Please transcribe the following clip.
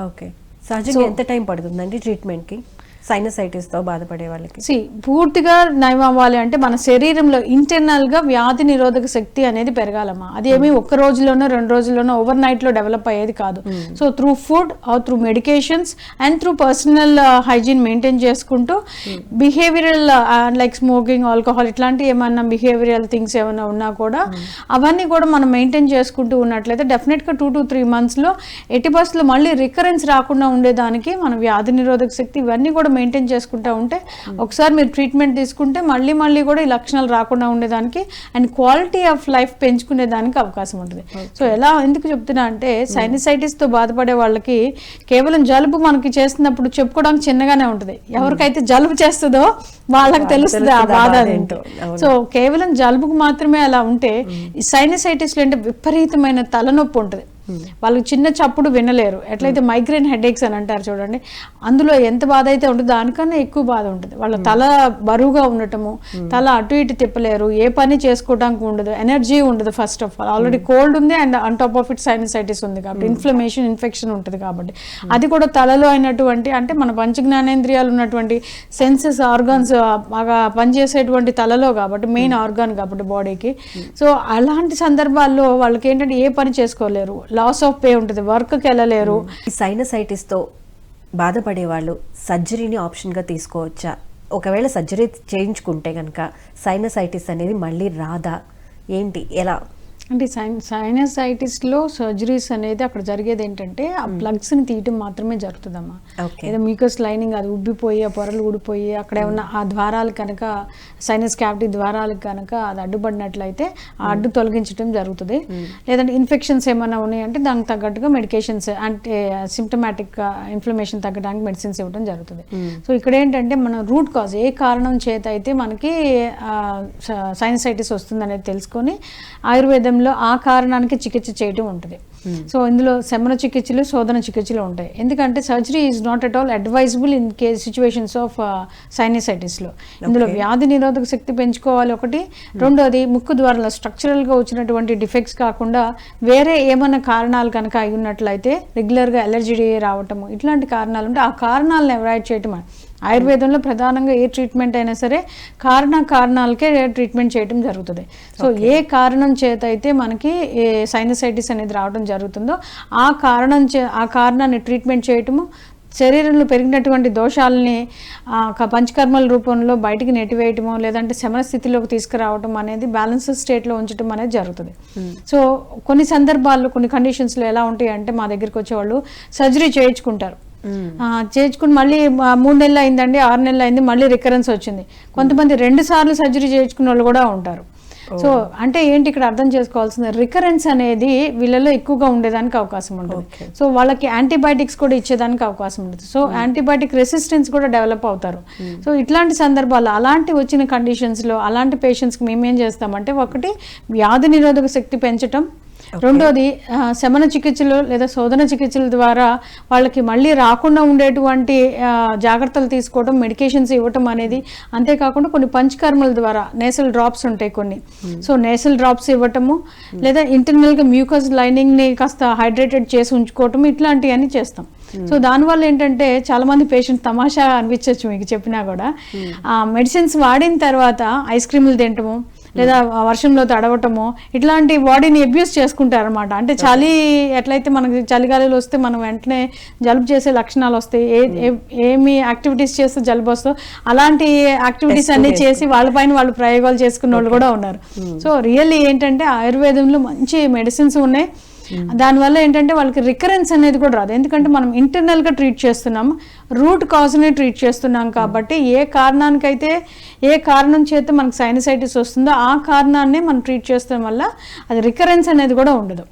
Okay సహజంగా ఎంత time పడుతుందండి ట్రీట్మెంట్కి సైనసైటిస్తో బాధపడే వాళ్ళకి. సి పూర్తిగా నయం అవ్వాలి అంటే మన శరీరంలో ఇంటర్నల్గా వ్యాధి నిరోధక శక్తి అనేది పెరగాలమ్మా. అది ఏమి ఒక్క రోజులోనో రెండు రోజుల్లోనో ఓవర్ నైట్లో డెవలప్ అయ్యేది కాదు. So through food or through medications and through personal hygiene maintain చేసుకుంటూ బిహేవియరల్ లైక్ స్మోకింగ్ ఆల్కహాల్ ఇట్లాంటి ఏమన్నా బిహేవియరల్ థింగ్స్ ఏమైనా ఉన్నా కూడా అవన్నీ కూడా మనం మెయింటైన్ చేసుకుంటూ ఉన్నట్లయితే డెఫినెట్గా టూ టు త్రీ మంత్స్లో ఎట్టి బస్సులో మళ్ళీ రికరెన్స్ రాకుండా ఉండేదానికి మన వ్యాధి నిరోధక శక్తి ఇవన్నీ కూడా మెయింటైన్ చేసుకుంటూ ఉంటే ఒకసారి మీరు ట్రీట్మెంట్ తీసుకుంటే మళ్ళీ మళ్ళీ కూడా ఈ లక్షణాలు రాకుండా ఉండేదానికి అండ్ క్వాలిటీ ఆఫ్ లైఫ్ పెంచుకునే దానికి అవకాశం ఉంటుంది. సో ఎలా ఎందుకు చెప్తున్నా అంటే sinusitis తో బాధపడే వాళ్ళకి కేవలం జలుబు మనకి చేస్తున్నప్పుడు చెప్పుకోవడానికి చిన్నగానే ఉంటుంది. ఎవరికైతే జలుబు చేస్తుందో వాళ్ళకి తెలుస్తుంది ఆ బాధ ఏంటో. సో కేవలం జలుబుకు మాత్రమే అలా ఉంటే ఈ సైనసైటిస్ అంటే విపరీతమైన తలనొప్పి ఉంటుంది. వాళ్ళకి చిన్న చప్పుడు వినలేరు. ఎట్లయితే మైగ్రేన్ హెడేక్స్ అని అంటారు చూడండి అందులో ఎంత బాధ అయితే ఉంటుందో దానికన్నా ఎక్కువ బాధ ఉంటుంది. వాళ్ళ తల బరువుగా ఉండటము తల అటు ఇటు తిప్పలేరు ఏ పని చేసుకోవడానికి ఉండదు ఎనర్జీ ఉండదు first of all already cold ఉంది and on top of it sinusitis ఉంది కాబట్టి ఇన్ఫ్లమేషన్ ఇన్ఫెక్షన్ ఉంటుంది కాబట్టి. అది కూడా తలలో అయినటువంటి అంటే మన పంచజ్ఞానేంద్రియాలు ఉన్నటువంటి సెన్సెస్ ఆర్గాన్స్ బాగా పనిచేసేటువంటి తలలో కాబట్టి మెయిన్ ఆర్గాన్ కాబట్టి బాడీకి సో అలాంటి సందర్భాల్లో వాళ్ళకి ఏంటంటే ఏ పని చేసుకోలేరు. లాస్ ఆఫ్ పే ఉంటుంది వర్క్కి వెళ్ళలేరు. సైనసైటిస్తో బాధపడే వాళ్ళు సర్జరీని ఆప్షన్గా తీసుకోవచ్చా? ఒకవేళ సర్జరీ చేయించుకుంటే కనుక సైనసైటిస్ అనేది మళ్ళీ రాదా? ఏంటి? ఎలా? అంటే సైన్ సైనసైటిస్లో సర్జరీస్ అనేది అక్కడ జరిగేది ఏంటంటే ఆ ప్లగ్స్ని తీయటం మాత్రమే జరుగుతుందమ్మా. ఏదో మీకస్ లైనింగ్ అది ఉబ్బిపోయి ఆ పొరలు ఊడిపోయి అక్కడ ఏమన్నా ఆ ద్వారాలు కనుక సైనస్ క్యావిటీ ద్వారాలకు కనుక అది అడ్డుపడినట్లయితే ఆ అడ్డు తొలగించడం జరుగుతుంది. లేదంటే ఇన్ఫెక్షన్స్ ఏమైనా ఉన్నాయంటే దానికి తగ్గట్టుగా మెడికేషన్స్ అంటే సిమ్టమాటిక్ ఇన్ఫ్లమేషన్ తగ్గడానికి మెడిసిన్స్ ఇవ్వడం జరుగుతుంది. సో ఇక్కడ ఏంటంటే మనం రూట్ కాజ్ ఏ కారణం చేత అయితే మనకి సైనసైటిస్ వస్తుంది అనేది తెలుసుకొని ఆయుర్వేదంలో ఆ కారణానికి చికిత్స చేయటం ఉంటుంది. సో ఇందులో శమన చికిత్సలు శోధన చికిత్సలు ఉంటాయి. ఎందుకంటే surgery is not at all advisable in case situations of సైనసైటిస్లో ఇందులో వ్యాధి నిరోధక శక్తి పెంచుకోవాలి ఒకటి. రెండోది ముక్కు ద్వారా స్ట్రక్చరల్గా వచ్చినటువంటి డిఫెక్ట్స్ కాకుండా వేరే ఏమైనా కారణాలు కనుక అయి ఉన్నట్లయితే రెగ్యులర్గా ఎలర్జీ రావటము ఇట్లాంటి కారణాలు ఉంటే ఆ కారణాలను అవాయిడ్ చేయటం ఆయుర్వేదంలో ప్రధానంగా ఏ ట్రీట్మెంట్ అయినా సరే కారణ కారణాలకే ట్రీట్మెంట్ చేయడం జరుగుతుంది. సో ఏ కారణం చేత అయితే మనకి సైనసైటిస్ అనేది రావడం జరుగుతుందో ఆ కారణం చే ఆ కారణాన్ని ట్రీట్మెంట్ చేయటము శరీరంలో పెరిగినటువంటి దోషాలని పంచకర్మల రూపంలో బయటికి నెట్టివేయటమో లేదంటే శమన స్థితిలోకి తీసుకురావటం అనేది బ్యాలెన్స్ స్టేట్లో ఉంచడం అనేది జరుగుతుంది. సో కొన్ని సందర్భాల్లో కొన్ని కండిషన్స్లో ఎలా ఉంటాయి అంటే మా దగ్గరికి వచ్చేవాళ్ళు సర్జరీ చేయించుకుంటారు. చేయించుకుని మళ్ళీ మూడు నెలలు అయిందండి ఆరు నెలలు అయింది మళ్ళీ రికరెన్స్ వచ్చింది. కొంతమంది రెండు సార్లు సర్జరీ చేయించుకున్న వాళ్ళు కూడా ఉంటారు. సో అంటే ఏంటి ఇక్కడ అర్థం చేసుకోవాల్సింది రికరెన్స్ అనేది వీళ్ళలో ఎక్కువగా ఉండేదానికి అవకాశం ఉంటుంది. సో వాళ్ళకి యాంటీబయాటిక్స్ కూడా ఇచ్చేదానికి అవకాశం ఉంటుంది. సో యాంటీబయాటిక్ రెసిస్టెన్స్ కూడా డెవలప్ అవుతారు. సో ఇట్లాంటి సందర్భాల్లో అలాంటి వచ్చిన కండిషన్స్లో అలాంటి పేషెంట్స్కి మేము ఏం చేస్తామంటే ఒకటి వ్యాధి నిరోధక శక్తి పెంచటం రెండోది శమన చికిత్సలు లేదా శోధన చికిత్సల ద్వారా వాళ్ళకి మళ్ళీ రాకుండా ఉండేటువంటి జాగ్రత్తలు తీసుకోవడం మెడికేషన్స్ ఇవ్వటం అనేది అంతేకాకుండా కొన్ని పంచకర్మల ద్వారా నేసల్ డ్రాప్స్ ఉంటాయి కొన్ని. సో నేసల్ డ్రాప్స్ ఇవ్వటము లేదా ఇంటర్నల్గా మ్యూకస్ లైనింగ్ని కాస్త హైడ్రేటెడ్ చేసి ఉంచుకోవటం ఇట్లాంటివన్నీ చేస్తాం. సో దానివల్ల ఏంటంటే చాలా మంది పేషెంట్స్ తమాషా అనిపించవచ్చు మీకు చెప్పినా కూడా. మెడిసిన్స్ వాడిన తర్వాత ఐస్ క్రీములు తినటము లేదా వర్షంలో తడవటము ఇట్లాంటి బాడీని అబ్యూస్ చేసుకుంటారు అనమాట అంటే చలి ఎట్లయితే మనకి చలిగాలిలో వస్తే మనం వెంటనే జలుబు చేసే లక్షణాలు వస్తాయి. ఏ ఏ- ఏమి యాక్టివిటీస్ చేస్తే జలుబు వస్తుందో అలాంటి యాక్టివిటీస్ అన్ని చేసి వాళ్ళపైన వాళ్ళు ప్రయోగాలు చేసుకున్న వాళ్ళు కూడా ఉన్నారు. సో రియల్లీ ఏంటంటే ఆయుర్వేదంలో మంచి మెడిసిన్స్ ఉన్నాయి. Hmm. దానివల్ల ఏంటంటే వాళ్ళకి రికరెన్స్ అనేది కూడా రాదు. ఎందుకంటే మనం ఇంటర్నల్గా ట్రీట్ చేస్తున్నాం రూట్ కాజ్ని ట్రీట్ చేస్తున్నాం కాబట్టి ఏ కారణానికైతే ఏ కారణం చేత మనకు సైనసైటిస్ వస్తుందో ఆ కారణాన్నే మనం ట్రీట్ చేస్తాం వల్ల అది రికరెన్స్ అనేది కూడా ఉండదు.